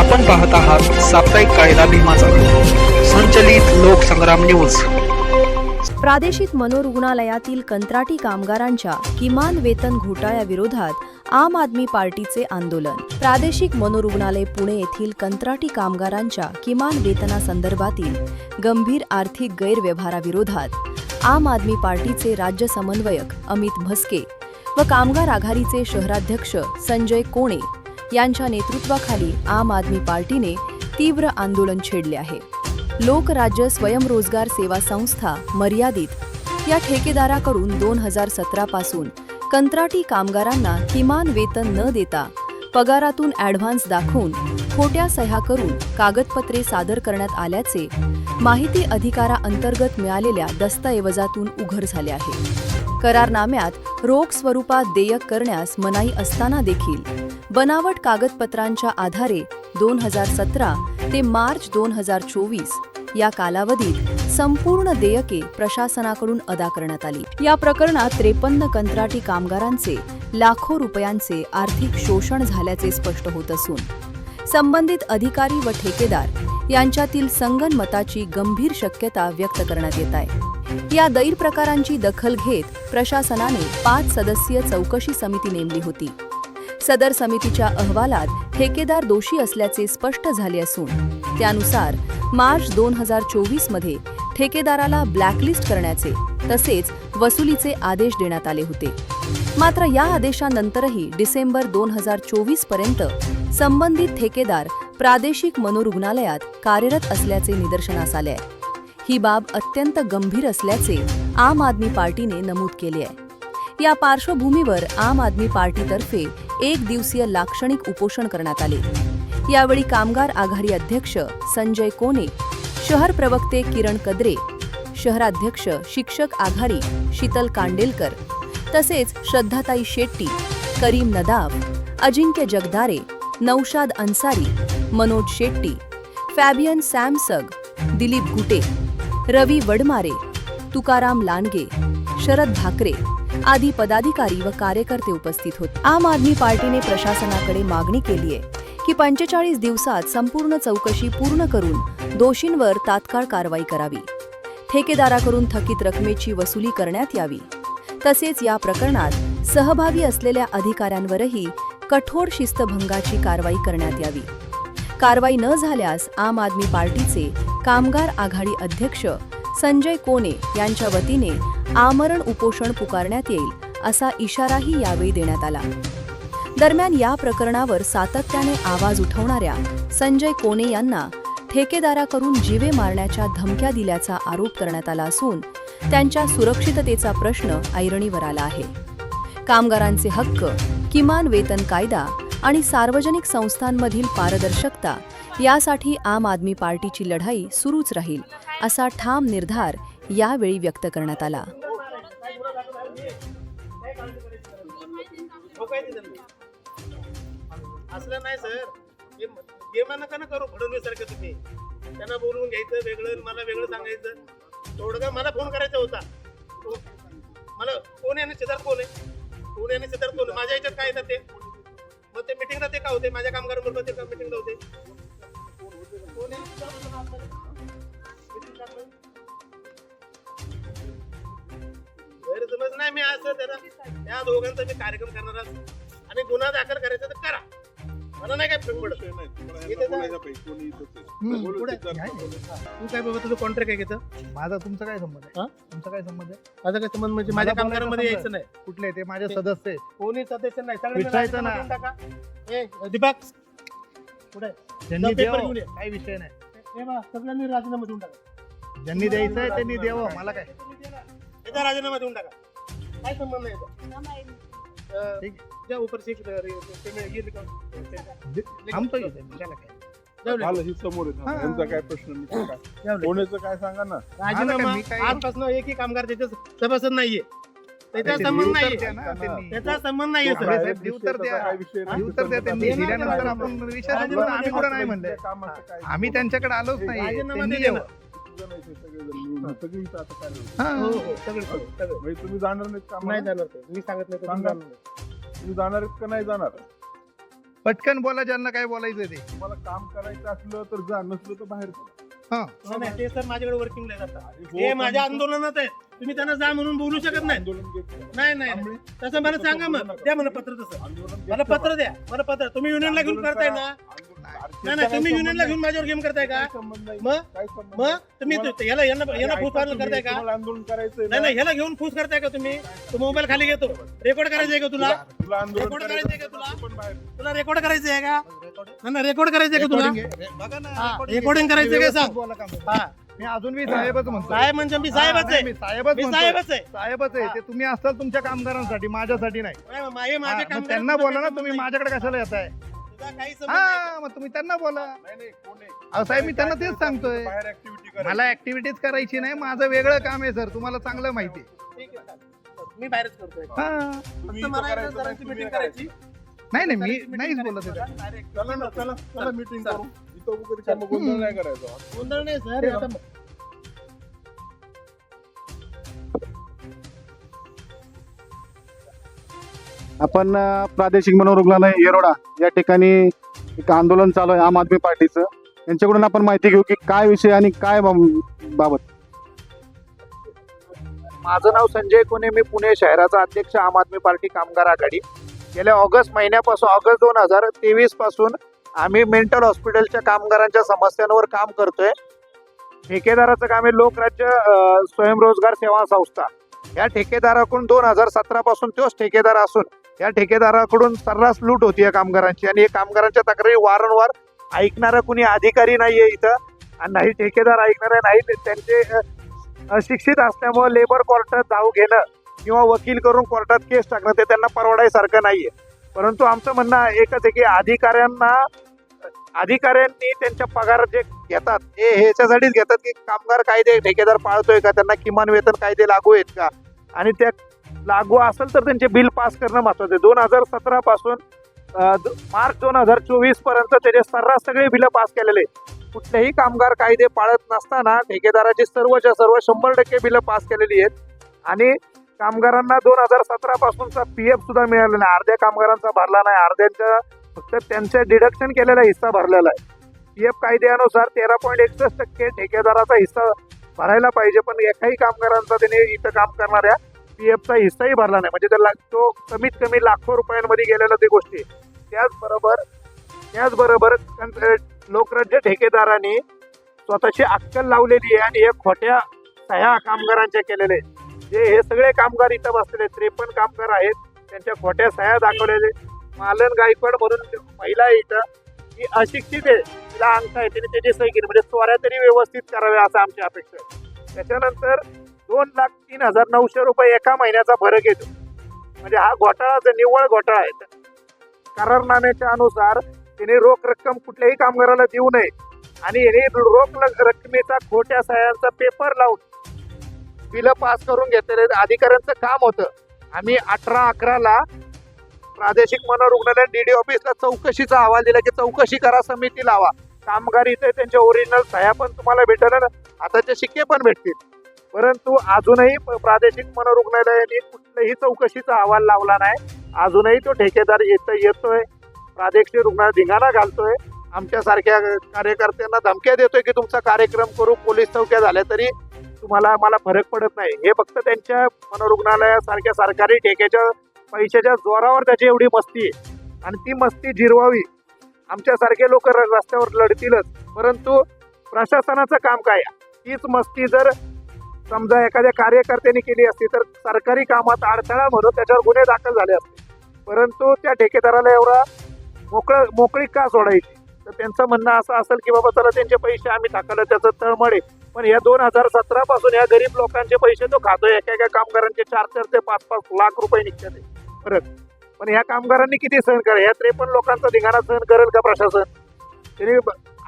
आपण पाहत आहात साप्ताहिक कायदा भीमाचा. संचलित लोकसंग्राम न्यूज. प्रादेशिक मनोरुग्णालयातील कंत्राटी कामगारांच्या किमान वेतन घोटाळ्याविरोधात आम आदमी पार्टीचे आंदोलन. प्रादेशिक मनोरुग्णालय पुणे येथील कंत्राटी कामगारांच्या किमान वेतनासंदर्भातील गंभीर आर्थिक गैरव्यवहाराविरोधात आम आदमी पार्टीचे राज्य समन्वयक अमित म्हस्के व कामगार आघाडीचे शहराध्यक्ष संजय कोणे यांच्या नेतृत्वाखाली आम आदमी पार्टीने तीव्र आंदोलन छेडले आहे. लोकराज्य स्वयंरोजगार सेवा संस्था मर्यादित या ठेकेदाराकडून दोन हजार सतरा पासून कंत्राटी कामगारांना किमान वेतन न देता पगारातून ॲडव्हान्स दाखवून खोट्या सह्या करून कागदपत्रे सादर करण्यात आल्याचे माहिती अधिकाराअंतर्गत मिळालेल्या दस्तऐवजातून उघड झाले आहे. करारनाम्यात रोख स्वरूपात देयक करण्यास मनाई असताना देखील बनावट कागदपत्रांच्या आधारे दोन हजार सतरा ते मार्च दोन हजार चोवीस या कालावधीत संपूर्ण देयके प्रशासनाकडून अदा करण्यात आली. या प्रकरणात त्रेपन्न कंत्राटी कामगारांचे लाखो रुपयांचे आर्थिक शोषण झाल्याचे स्पष्ट होत असून संबंधित अधिकारी व ठेकेदार यांच्यातील संगनमताची गंभीर शक्यता व्यक्त करण्यात येत आहे. या गैरप्रकारांची दखल घेत प्रशासनाने पाच सदस्यीय चौकशी समिती नेमली होती. सदर समितीच्या अहवालात ठेकेदार दोषी असल्याचे स्पष्ट झाले असून त्यानुसार मार्च दोन हजार चोवीसमध्ये ठेकेदाराला ब्लॅकलिस्ट करण्याचे तसेच वसुलीचे आदेश देण्यात आले होते. मात्र या आदेशानंतरही डिसेंबर दोन हजार चोवीसपर्यंत संबंधित ठेकेदार प्रादेशिक मनोरुग्णालयात कार्यरत असल्याचे निदर्शनास आले आहे. ही बाब अत्यंत गंभीर असल्याचे आम आदमी पार्टीने नमूद केले आहे. या पार्श्वभूमीवर आम आदमी पार्टीतर्फे एक दिवसीय लाक्षणिक उपोषण करण्यात आले. यावेळी कामगार आघाडी अध्यक्ष संजय कोने शहर प्रवक्ते किरण कदरे शहराध्यक्ष शिक्षक आघाडी शीतल कांडेलकर तसेच श्रद्धाताई शेट्टी करीम नदाफ अजिंक्य जगदारे नौशाद अन्सारी मनोज शेट्टी फॅबियन सॅमसग दिलीप गुटे रवी वडमारे तुकाराम लांडगे शरद भाकरे आदी पदाधिकारी व कार्यकर्ते उपस्थित होते. आम आदमी पार्टीने प्रशासनाकडे मागणी केली आहे की पंचेचाळीस दिवसात संपूर्ण चौकशी पूर्ण करून दोषींवर तात्काळ कारवाई करावी. ठेकेदाराकडून थकीत रकमेची वसुली करण्यात यावी. तसेच या प्रकरणात सहभागी असलेल्या अधिकाऱ्यांवरही कठोर शिस्तभंगाची कारवाई करण्यात यावी. कारवाई न झाल्यास आम आदमी पार्टीचे कामगार आघाडी अध्यक्ष संजय कोने यांच्या वतीने आमरण उपोषण पुकारण्यात येईल असा इशाराही यावेळी देण्यात आला. दरम्यान या प्रकरणावर सातत्याने आवाज उठवणाऱ्या संजय कोने यांना ठेकेदाराकडून जीवे मारण्याच्या धमक्या दिल्याचा आरोप करण्यात आला असून त्यांच्या सुरक्षिततेचा प्रश्न ऐरणीवर आला आहे. कामगारांचे हक्क किमान वेतन कायदा आणि सार्वजनिक संस्थांमधील पारदर्शकता यासाठी आम आदमी पार्टीची लढाई सुरूच राहील असा ठाम निर्धार यावेळी व्यक्त करण्यात आला. असलं नाही सर. हे गेम नका ना करू फडणवीस सारखं तुम्ही. त्यांना बोलवून घ्यायचं वेगळं आणि मला वेगळं सांगायचं. थोडं मला फोन करायचा होता. तो- मला कोण याने शेजार कोण आहे. कोण याने शेजार कोण माझ्या याच्यात काय येतात ते? मग ते मिटिंगला ते का होते? माझ्या कामगार मुलं ते का मिटिंगला होते? कोण आहे? गैरसमज नाही मी असं त्याला त्या दोघांचा मी कार्यक्रम करणार. आणि गुन्हा दाखल करायचा तर करा. मला नाही काय फरक पडत. तू काय बाबा तुझं कॉन्ट्रॅक्ट आहे घेतं माझा तुमचा काय संबंध हा? आहे तुमचा काय संबंध आहे? माझा काय संबंध म्हणजे माझ्या मला कामगारांमध्ये यायचं नाही. कुठले ते? माझे ते- सदस्य आहेत. कोणी सदस्य नाही. विचारायचं ना. राजीनामा देऊन टाका. ए दीपक. पुढे. ज्यांनी पेपर द्यावं घेऊन ये. काही विषय नाही. ए बा सगळ्यांनी राजीनामा देऊन टाका. ज्यांनी द्यायचं आहे त्यांनी द्यावं. मला काय? याचा राजीनामा देऊन टाका काय संबंध नाही याचा. अं, ठीक. द्या उपरची एक, अं, पेमेंट येईल का? थांबतो इथे, त्याला काय जाऊ दे. मला ही समोर आहे हा. ना. यांचा काय प्रश्न नाही काय जाऊ दे. कोणाचं काय सांगा ना राजीनामा मला काय, मी काय- आजपासून एकही कामगार त्याच्या सभासद नाहीये त्याचा संबंध नाहीये ना. त्याचा संबंध नाहीये सर आहे. साहेब, उत्तर द्या. काय विषय नाही. उत्तर द्या त्यांनी देणार दिल्यानंतर नाही. आपण विषय संपला. आम्ही कुठं नाही कामाचं काय आम्ही त्यांच्याकडे आलोच नाही राजीनामा त्यांनी तुझं नाही ते सगळेजण मिळून. सगळी इथं आता काय नाही. हा. हो हो सगळं सगळं, सगळं म्हणजे तुम्ही जाणार नाही? जाणार ते मी सांगत नाही तर तुम्ही सांगा. जाणार नाही. तुम्ही जाणार आहेत का नाही जाणार पटकन बोला ज्यांना काय बोलायचं ते तुम्हाला काम करायचं असलं तर जा नसलं तर बाहेर जा. हा नाही, नाही, ते सर माझ्याकडे वर्किंगला जातात आणि हे माझ्या आंदोलनात आहे तुम्ही त्यांना जा म्हणून बोलू शकत नाही आंदोलन. नाही नाही नाही. तसं मला सांगा मग द्या मला पत्र तसं आंदोलन मला. पत्र द्या मला पत्र तुम्ही युनियनला घेऊन करताय करा. ना नाही नाही तुम्ही युनियनला घेऊन माझ्यावर गेम करताय? का? मग? मग? तुम्ही याला यांना फूस करताय का? आंदोलन करायचंय नाही ना? नाही ह्याला घेऊन फूस करताय का तुम्ही? तो मोबाईल खाली घेतो. रेकॉर्ड करायचंय का तुला? तुला आंदोलन रेकॉर्ड करायचं करायचंय का तुला? तुला रेकॉर्ड करायचंय का? नाही ना रेकॉर्ड करायचंय का तुला? Recording आहे. बघा ना हा, recording recording आहे. करायचं काय व्यवस्थित सांग? हा. मी अजून मी साहेबच म्हणतो साहेब म्हणजे मी साहेबच आहे. मी साहेबच. साहेबच आहे. साहेबच आहे. ते तुम्ही असाल तुमच्या कामगारांसाठी माझ्यासाठी नाही. त्यांना बोला ना तुम्ही माझ्याकडे कशाला येत आहे तुझा काही संबंध नाही. हा मग तुम्ही त्यांना बोला नाही नाही कोण आहे? अहो साहेब मी त्यांना तेच सांगतोय बाहेर ऍक्टिव्हिटी करायची मला ऍक्टिव्हिटीज करायची नाही माझं वेगळं काम आहे सर तुम्हाला चांगलं माहिती आहे. ठीक आहे, चालेल. मी बाहेरच करतोय हा तुम्ही फक्त इथं मला करायचं एकदा नाही, करायचं. नाही नाही मी नाहीच बोलत आहे करायची. Direct. चला ना चला चला मीटिंग. करू इथं वगैरे काय मग गोंधळ नाही करायचा गोंधळ नाही सर आता आपण प्रादेशिक मनोरुग्णालय येरोडा या ठिकाणी एक आंदोलन चालू आहे आम आदमी पार्टीचं. यांच्याकडून आपण माहिती घेऊ की काय विषय आणि काय बाबत. माझं नाव संजय कोणे मी पुणे शहराचा अध्यक्ष आम आदमी पार्टी कामगार आघाडी. गेल्या ऑगस्ट महिन्यापासून ऑगस्ट दोन हजार तेवीसपासून आम्ही मेंटल हॉस्पिटलच्या कामगारांच्या समस्यांवर काम करतोय. ठेकेदाराचं काम आहे लोकराज्य स्वयंरोजगार सेवा संस्था. या ठेकेदाराकडून दोन हजार सतरा पासून तोच ठेकेदार असून या ठेकेदाराकडून सर्रास लूट होती या कामगारांची. आणि कामगारांच्या तक्रारी वारंवार ऐकणारा कुणी अधिकारी नाहीये इथं. आणि नाही ठेकेदार ऐकणारे नाही त्यांचे शिक्षित अशिक्षित असल्यामुळे लेबर कोर्टात जाऊ घेणं किंवा वकील करून कोर्टात केस टाकणं ते त्यांना परवडायसारखं नाहीये. परंतु आमचं म्हणणं एकच आहे की अधिकाऱ्यांना अधिकाऱ्यांनी त्यांच्या पगार जे घेतात हे ह्याच्यासाठीच घेतात की कामगार कायदे ठेकेदार पाळतोय का? त्यांना किमान वेतन कायदे लागू आहेत का? आणि त्या लागू असेल तर त्यांचे बिल पास करणं महत्वाचं आहे. दोन हजार सतरा पासून द- मार्च दोन हजार चोवीसपर्यंत त्याचे सर्रास सगळे बिलं पास केलेले आहेत. कुठलेही कामगार कायदे पाळत नसताना ठेकेदाराची सर्वच्या सर्व शंभर टक्के बिलं पास केलेली आहेत. आणि कामगारांना दोन हजार सतरा पासूनचा पी एफ सुद्धा मिळाला नाही. अर्ध्या कामगारांचा भरला नाही. अर्ध्यांच्या फक्त त्यांच्या डिडक्शन केलेला हिस्सा भरलेला आहे. पी एफ कायद्यानुसार तेरा पॉईंट एकसष्ट टक्के ठेकेदाराचा हिस्सा भरायला पाहिजे. पण एकाही कामगारांचा त्याने इथं काम करणाऱ्या पी एफचा हिस्साही भरला नाही. म्हणजे त्याला तो कमीत कमी लाखो रुपयांमध्ये गेलेला ते गोष्टी त्याचबरोबर त्याचबरोबर लोकराज्य ठेकेदारांनी स्वतःची अक्कल लावलेली आहे आणि हे खोट्या सह्या कामगारांच्या केलेले जे हे सगळे कामगार इथं बसलेले त्रेपन्न कामगार आहेत. त्यांच्या खोट्या सह्या दाखवलेले मालन गायकवाड म्हणून महिला आहे इथं. ती अशिक्षित आहे. तिला अंक आहे. तिने त्याची सही केली. म्हणजे चोऱ्या तरी व्यवस्थित कराव्या असं आमची अपेक्षा आहे. त्याच्यानंतर दोन लाख तीन हजार नऊशे रुपये एका महिन्याचा फरक येतो. म्हणजे हा घोटाळा निव्वळ घोटाळा आहे करारनाम्याच्या अनुसार तिने रोख रक्कम कुठल्याही कामगाराला देऊ नये आणि याने रोख रकमेचा खोट्या सह्यांचा पेपर लावून बिलं पास करून घेतलेले अधिकाऱ्यांचं काम होतं. आम्ही अठरा अकराला प्रादेशिक मनोरुग्णालय डीडी ऑफिसला चौकशीचा अहवाल दिला की चौकशी करा समिती लावा. कामगार इथे त्यांच्या ओरिजिनल सह्या पण तुम्हाला भेटल ना आताचे शिक्के पण भेटतील. परंतु अजूनही प- प्रादेशिक मनोरुग्णालयाने कुठल्याही चौकशीचा अहवाल लावला नाही. अजूनही तो ठेकेदार येत येतोय. प्रादेशिक रुग्णालय धिंगाणा घालतोय. आमच्यासारख्या कार्यकर्त्यांना धमक्या देतोय की तुमचा कार्यक्रम करू पोलीस चौक्या झाल्या तरी तुम्हाला मला फरक पडत नाही. हे फक्त त्यांच्या मनोरुग्णालयासारख्या सरकारी ठेक्याच्या पैशाच्या जोरावर त्याची एवढी मस्ती आहे. आणि ती मस्ती जिरवावी. आमच्यासारखे लोक रस्त्यावर लढतीलच. परंतु प्रशासनाचं काम काय? तीच मस्ती जर समजा एखाद्या कार्यकर्त्यांनी केली असती तर सरकारी कामात अडथळा म्हणून त्याच्यावर गुन्हे दाखल झाले असते. परंतु त्या ठेकेदाराला एवढा मोकळ मोकळी का सोडायची? तर त्यांचं म्हणणं असं असेल की बाबा चला त्यांचे पैसे आम्ही टाकायला त्याचं तळमळे पण या दोन हजार सतरा पासून या गरीब लोकांचे पैसे तो खातोय. एका एका कामगारांचे चार चार ते पाच पाच लाख रुपये निघतात. परत. पण ह्या कामगारांनी किती सहन करेल या त्रेपन्न लोकांचा धिंगाणा सहन करेल का प्रशासन? त्यांनी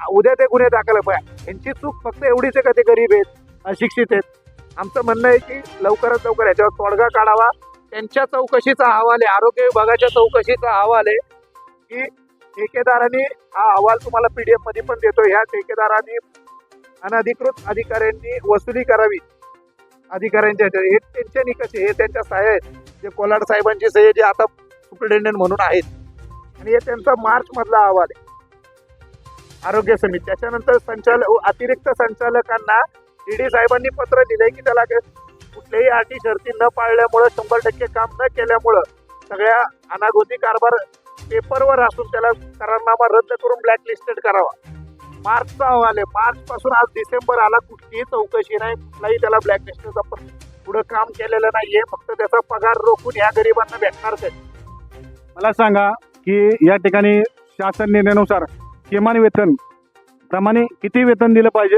उद्या ते गुन्हे दाखल यांची चूक फक्त एवढीच आहे का ते गरीब आहेत अशिक्षित आहेत? आमचं म्हणणं आहे की लवकरात लवकर याच्यावर तोडगा काढावा. त्यांच्या चौकशीचा अहवाल आहे आरोग्य विभागाच्या चौकशीचा अहवाल आहे की ठेकेदारांनी हा अहवाल तुम्हाला पीडीएफमध्ये पण देतो ह्या ठेकेदारांनी अनधिकृत अधिकाऱ्यांनी वसुली करावी. अधिकाऱ्यांच्या हे त्यांचे निकष हे त्यांच्या सहाय्य आहेत. जे कोलाड साहेबांची सह्य जे आता सुप्रिटेंडंट म्हणून आहेत. आणि हे त्यांचा मार्च मधला अहवाल आहे. आरोग्य समिती. त्याच्यानंतर संचालक अतिरिक्त संचालकांना ईडी साहेबांनी पत्र दिलंय की त्याला कुठल्याही अटी शर्ती न पाळल्यामुळं शंभर टक्के काम न केल्यामुळं सगळ्या अनागोती कारभार पेपरवर असून त्याला करारनामा रद्द करून ब्लॅकलिस्टेड करावा. मार्चचा अहवाल आहे. मार्च पासून आज डिसेंबर आला. कुठलीही चौकशी नाही कुठलाही त्याला ब्लॅकलिस्टचा पुढं काम केलेलं नाहीये फक्त त्याचा पगार रोखून या गरिबांना भेटणार ते मला सांगा की या ठिकाणी शासन निर्णयानुसार किमान वेतन प्रमाणे किती वेतन दिलं पाहिजे?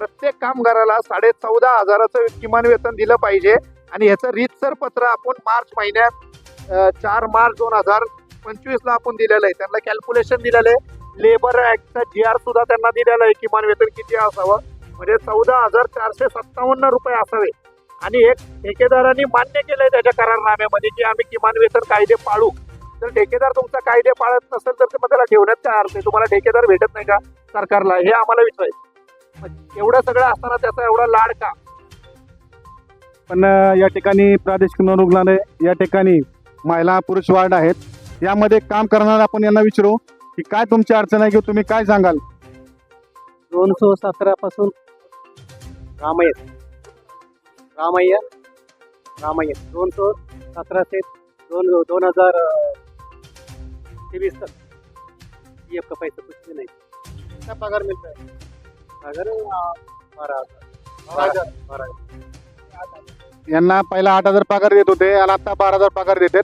प्रत्येक कामगाराला साडे चौदा हजाराचं किमान वेतन दिलं पाहिजे. आणि ह्याचं रीतसर पत्र आपण मार्च महिन्यात चार मार्च दोन हजार पंचवीसला आपण दिलेलं आहे. त्यांना कॅल्क्युलेशन दिलेलं आहे. लेबर ऍक्टचा जी आर सुद्धा त्यांना दिलेला आहे. किमान वेतन किती असावं? म्हणजे चौदा हजार चारशे सत्तावन्न रुपये असावे. आणि एक ठेकेदारांनी मान्य केलंय त्याच्या करारनाम्यामध्ये की आम्ही किमान वेतन कायदे पाळू. जर ठेकेदार तुमचा कायदे पाळत नसेल तर ते मग त्याला ठेवण्यात काय अर्थ आहे? तुम्हाला ठेकेदार भेटत नाही का सरकारला? हे आम्हाला विचारायचं एवढं सगळं असताना त्याचा एवढा लाड का? पण या ठिकाणी प्रादेशिक रुग्णालय या ठिकाणी महिला पुरुष वार्ड आहेत. यामध्ये काम करणारा आपण यांना विचारू की काय तुमची अडचण आहे की तुम्ही काय सांगाल? दोनशे सतरा पासून रामायण रामायण रामायण दोनशे सतरा ते दोन दोन हजार तेवीस तक. पी एफ का पैसा कुछ भी नहीं. क्या पगार मिळत आहे यांना पहिला आठ हजार पगार देत होते आणि आता बारा हजार पगार देतात.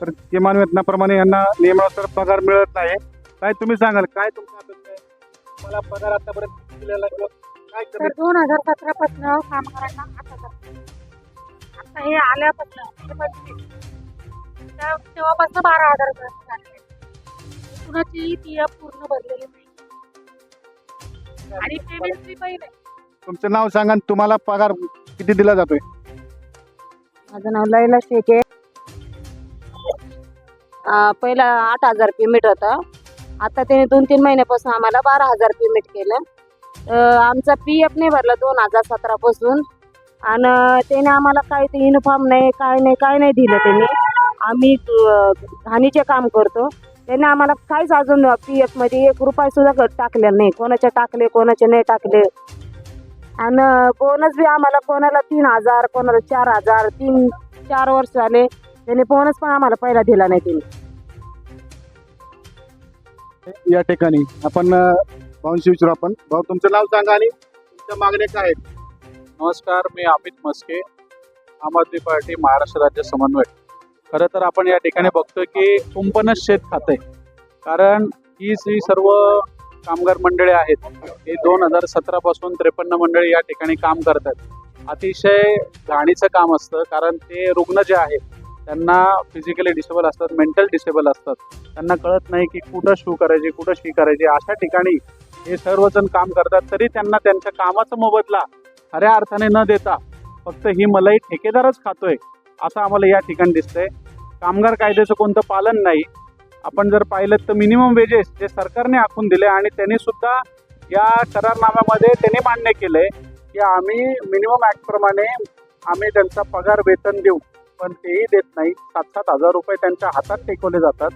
तर किमान वेतनाप्रमाणे यांना नियमानुसार पगार मिळत नाही. काय तुम्ही सांगाल? काय तुमच्या अपेक्षा आहे? मला पगार आतापर्यंत दिलेला आहे? काय तर कमी दोन हजार सतरा पासून कामगारांना आता. आता हे आल्यापासून हे पंचवीस त्या- तेव्हापासून बारा हजार पर्यंत झाले. कुणाची ती पूर्ण भरलेली नाही. आणि पेमेंट तुमचं नाव सांगा आणि तुम्हाला पगार किती दिला जातोय? माझं नाव लैला शेख आहे अं, पहिला आठ हजार पेमेंट होतं. आता त्याने दोन तीन महिन्यापासून आम्हाला बारा हजार पेमेंट केलं. अं, आमचा पी एफ नाही भरला दोन हजार सतरापासून. आणि त्याने आम्हाला काय ते युनिफॉर्म नाही काय नाही काय नाही दिलं त्यांनी. आम्ही अं, घाणीचे काम करतो. त्याने आम्हाला काहीच अजून पी एफमध्ये एक रुपया सुद्धा टाकलेला नाही. कोणाचे टाकले कोणाचे नाही टाकले. आणि बोनस बी आम्हाला कोणाला तीन हजार कोणाला चार हजार तीन चार वर्ष झाले. त्याने बोनस पण आम्हाला पहिला दिला नाही त्यांनी. या ठिकाणी आपण भाऊंशी विचारू आपण. भाऊ तुमचं नाव सांगा आणि तुमच्या मागण्या काय आहेत? नमस्कार मी अमित मस्के. आम आदमी पार्टी महाराष्ट्र राज्य समन्वय. खरं तर आपण या ठिकाणी बघतोय की कुंपणच शेत खात कारण ही जी सर्व कामगार मंडळी आहेत हे दोन हजार सतरापासून त्रेपन्न मंडळी या ठिकाणी काम करतात. अतिशय घाणीचं काम असतं कारण ते रुग्ण जे आहेत त्यांना फिजिकली डिसेबल असतात मेंटल डिसेबल असतात. त्यांना कळत नाही की कुठं शू करायची कुठं शी करायची. अशा ठिकाणी हे सर्वजण काम करतात तरी त्यांना त्यांच्या कामाचा मोबदला खऱ्या अर्थाने न देता फक्त ही मलाई ठेकेदारच खातोय असं आम्हाला या ठिकाणी दिसतंय. कामगार कायद्याचं कोणतं पालन नाही आपण जर पाहिलं तर मिनिमम वेजेस जे सरकारने आखून दिले आणि त्यांनी सुद्धा या करारनाम्यामध्ये त्यांनी मान्य केलंय की आम्ही मिनिमम ॲक्टप्रमाणे आम्ही त्यांचा पगार वेतन देऊ पण तेही देत नाही. सात सात हजार रुपये त्यांच्या हातात टेकवले जातात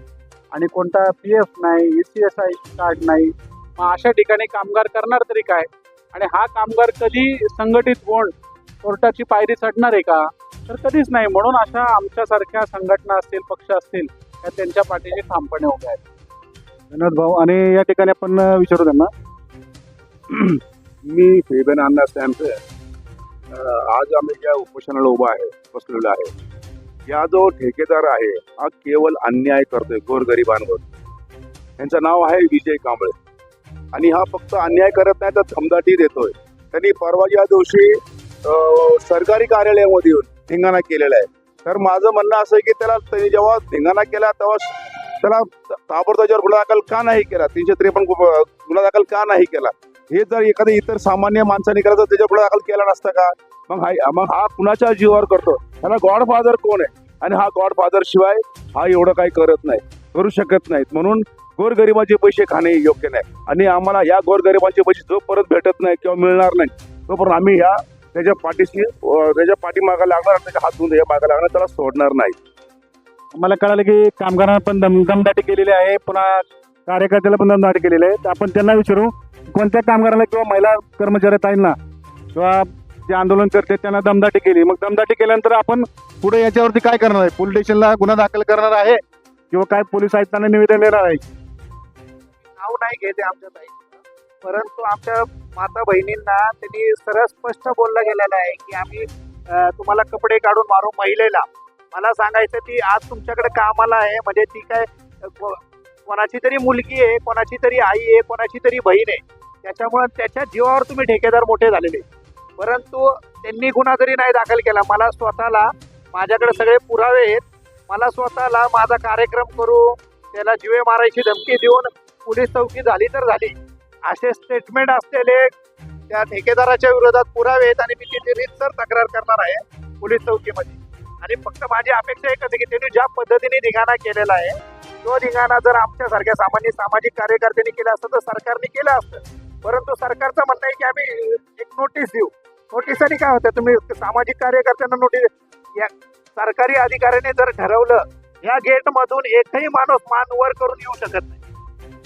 आणि कोणता पी एफ नाही E C S I card नाही. मग अशा ठिकाणी कामगार करणार तरी काय? आणि हा कामगार कधी संघटित होऊन कोर्टाची पायरी चढणार आहे का? तर कधीच नाही. म्हणून अशा आमच्यासारख्या संघटना असतील पक्ष असतील त्या त्यांच्या पाठीशी ठामपणे उभ्या आहेत. धन्यवाद भाऊ आणि या ठिकाणी आपण विचारू त्यांना. मी फेबेन अण्णा स्टॅम्पे आज आम्ही ज्या उपोषणाला उभा आहे बसलेलो आहे. या जो ठेकेदार आहे हा केवळ अन्याय करतोय गोरगरिबांवर. यांचं नाव आहे विजय कांबळे. आणि हा फक्त अन्याय करत नाही तर धमदाटी देतोय. त्यांनी परवा या दिवशी सरकारी कार्यालयामध्ये येऊन धिंगाणा केलेला आहे. तर माझं म्हणणं असं आहे की त्याला त्यांनी जेव्हा धिंगाणा केला तेव्हा त्याला ताबडतोब गुन्हा दाखल का नाही केला? तीनशे त्रेपन्न गु- गुन्हा दाखल का नाही केला? हे जर एखाद्या इतर सामान्य माणसाने करायचं तर त्याच्यावर गुन्हा दाखल केला नसता का? मग हा मग हा कुणाच्या जीवावर करतो? त्याला गॉडफादर कोण आहे? आणि हा गॉडफादर शिवाय हा एवढं काही करत नाही करू शकत नाहीत. म्हणून गोरगरिबाचे पैसे खाणे योग्य नाही. आणि आम्हाला या गोरगरिबाचे पैसे जो परत भेटत नाही किंवा मिळणार नाही तोपर्यंत आम्ही ह्या त्याच्या पाठीशी त्याच्या पाठीमागा लागणार त्याच्या हात धुवून त्याच्यामागे लागणार त्याला सोडणार नाही. मला कळालं की कामगारांना पण दम दमदाटी केलेली आहे पुन्हा कार्यकर्त्याला पण दमदाटी केलेली आहे. तर आपण त्यांना विचारू कोणत्या कामगाराला किंवा महिला कर्मचारी ताईंना किंवा जे आंदोलन करते त्यांना दमदाटी केली. मग दमदाटी केल्यानंतर आपण पुढे याच्यावरती काय करणार आहे? पोलीस स्टेशनला गुन्हा दाखल करणार आहे किंवा काय पोलीस आयुक्तांना निवेदन देणार आहे? नाव नाही घेते आमच्या ताई परंतु आमच्या माता बहिणींना त्यांनी सरळ स्पष्ट बोललं गेलेलं आहे की आम्ही तुम्हाला कपडे काढून मारू महिलेला. मला सांगायचं ती आज तुमच्याकडे कामाला आहे म्हणजे ती काय कोणाची तरी मुलगी आहे कोणाची तरी आई आहे कोणाची तरी बहीण आहे. त्याच्यामुळे त्याच्या जीवावर तुम्ही ठेकेदार मोठे झालेले. परंतु त्यांनी गुन्हा जरी नाही दाखल केला मला स्वतःला माझ्याकडे सगळे पुरावे आहेत. मला स्वतःला माझा कार्यक्रम करू त्याला जीवे मारायची धमकी देऊन पोलीस चौकी झाली तर झाली. असे स्टेटमेंट असलेले त्या ठेकेदाराच्या विरोधात पुरावे आहेत आणि मी तिथे रीतसर तक्रार करणार आहे पोलीस चौकीमध्ये. आणि फक्त माझी अपेक्षा एकच आहे की त्यांनी ज्या पद्धतीने धिंगाणा केलेला आहे तो धिंगाणा जर आमच्यासारख्या सामान्य सामाजिक कार्यकर्त्यांनी केला असतं तर सरकारने केलं असतं. परंतु सरकारचं म्हणणं आहे की आम्ही एक नोटीस देऊ. नोटीसनी काय होतं? तुम्ही सामाजिक कार्यकर्त्यांना नोटीस या सरकारी अधिकाऱ्याने जर ठरवलं या गेटमधून एकही माणूस मान वर करून येऊ शकत नाही.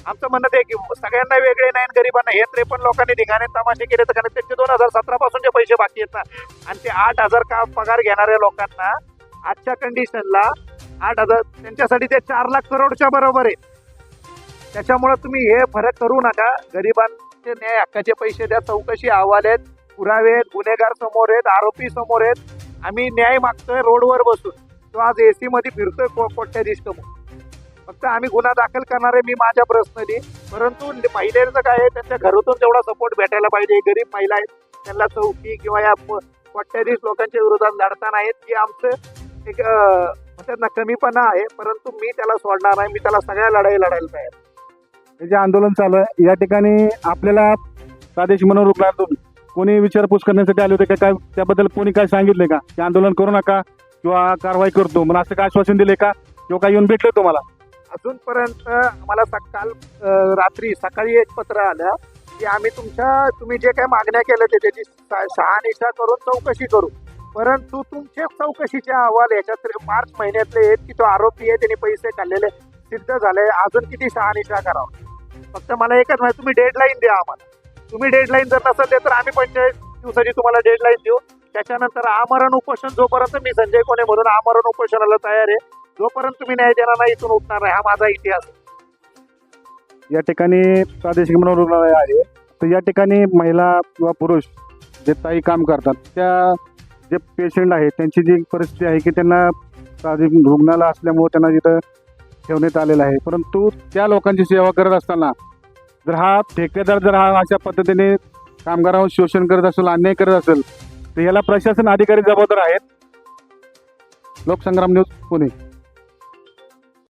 आमचं म्हणणं ते आहे की सगळ्यांना वेगळे नाही गरिबांना हे त्रेपन्न लोकांनी धिंगाणे तमाशे केले तर कारण त्यांचे दोन हजार सतरा पासूनचे पैसे बाकी आहेत ना आणि ते आठ हजार का पगार घेणाऱ्या लोकांना आजच्या कंडिशनला आठ हजार त्यांच्यासाठी ते चार लाख करोडच्या बरोबर आहे त्याच्यामुळं तुम्ही हे फरक करू नका. गरिबांचे न्याय हक्काचे पैसे द्या. चौकशी अहवाल आहेत पुरावे आहेत गुन्हेगार समोर आहेत आरोपी समोर आहेत. आम्ही न्याय मागतोय रोडवर बसून. तो आज एसी मध्ये फिरतोय कोट्याधीश समोर फक्त आम्ही गुन्हा दाखल करणार आहे मी माझ्या पर्सनली परंतु महिलेचं काय आहे त्यांच्या घरातून तेवढा सपोर्ट भेटायला पाहिजे. गरीब महिला आहेत त्यांना चौकी किंवा या कोट्याधीश लोकांच्या विरोधात लढताना आहेत. की आमचं एक त्यांना म्हणतात ना कमीपणा आहे. परंतु मी त्याला सोडणार नाही. मी त्याला सगळ्या लढाई लढायला तयार हे जे आंदोलन चालू आहे या ठिकाणी आपल्याला प्रादेशिक मनोरुग्णालयातून कोणी विचारपूस करण्यासाठी आले होते का? काय त्याबद्दल कोणी काय सांगितले का? ते आंदोलन करू नका किंवा कारवाई करतो. मला असं काय आश्वासन दिले का? किंवा काय येऊन भेटलं तुम्हाला? अजूनपर्यंत आम्हाला सकाळ रात्री सकाळी एक पत्र आलं की आम्ही तुमच्या तुम्ही जे काही मागण्या केल्या ते त्याची शहानिशा करून चौकशी करू. परंतु तुमचे चौकशीचे अहवाल याच्यात मार्च महिन्यातले आहेत की तो आरोपी आहे त्यांनी पैसे काढलेले सिद्ध झाले अजून किती शहानिशा करावं? फक्त मला एकच माहिती तुम्ही डेडलाईन द्या आम्हाला. तुम्ही डेडलाईन जर नसेल तर आम्ही पंचेचाळीस दिवसाची तुम्हाला डेडलाईन देऊ. त्याच्यानंतर आमरण उपोषण जोपर्यंत मी संजय कोणे म्हणून आमरण उपोषणाला तयार आहे जोपर्यंत तुम्ही न्याय देणार नाही इथून उठणार नाही हा माझा इतिहास. या ठिकाणी प्रादेशिक मनोरुग्णालय आहे. तर या ठिकाणी महिला किंवा पुरुष जे ताई काम करतात त्या जे पेशंट आहे त्यांची जी परिस्थिती आहे की त्यांना प्रादेशिक रुग्णालय असल्यामुळे त्यांना तिथं ठेवण्यात आलेलं आहे. परंतु त्या लोकांची सेवा करत असताना जर हा ठेकेदार जर हा अशा पद्धतीने कामगारांवर शोषण करत असेल अन्याय करत असेल तर याला प्रशासन अधिकारी जबाबदार आहेत. लोकसंग्राम न्यूज पुणे.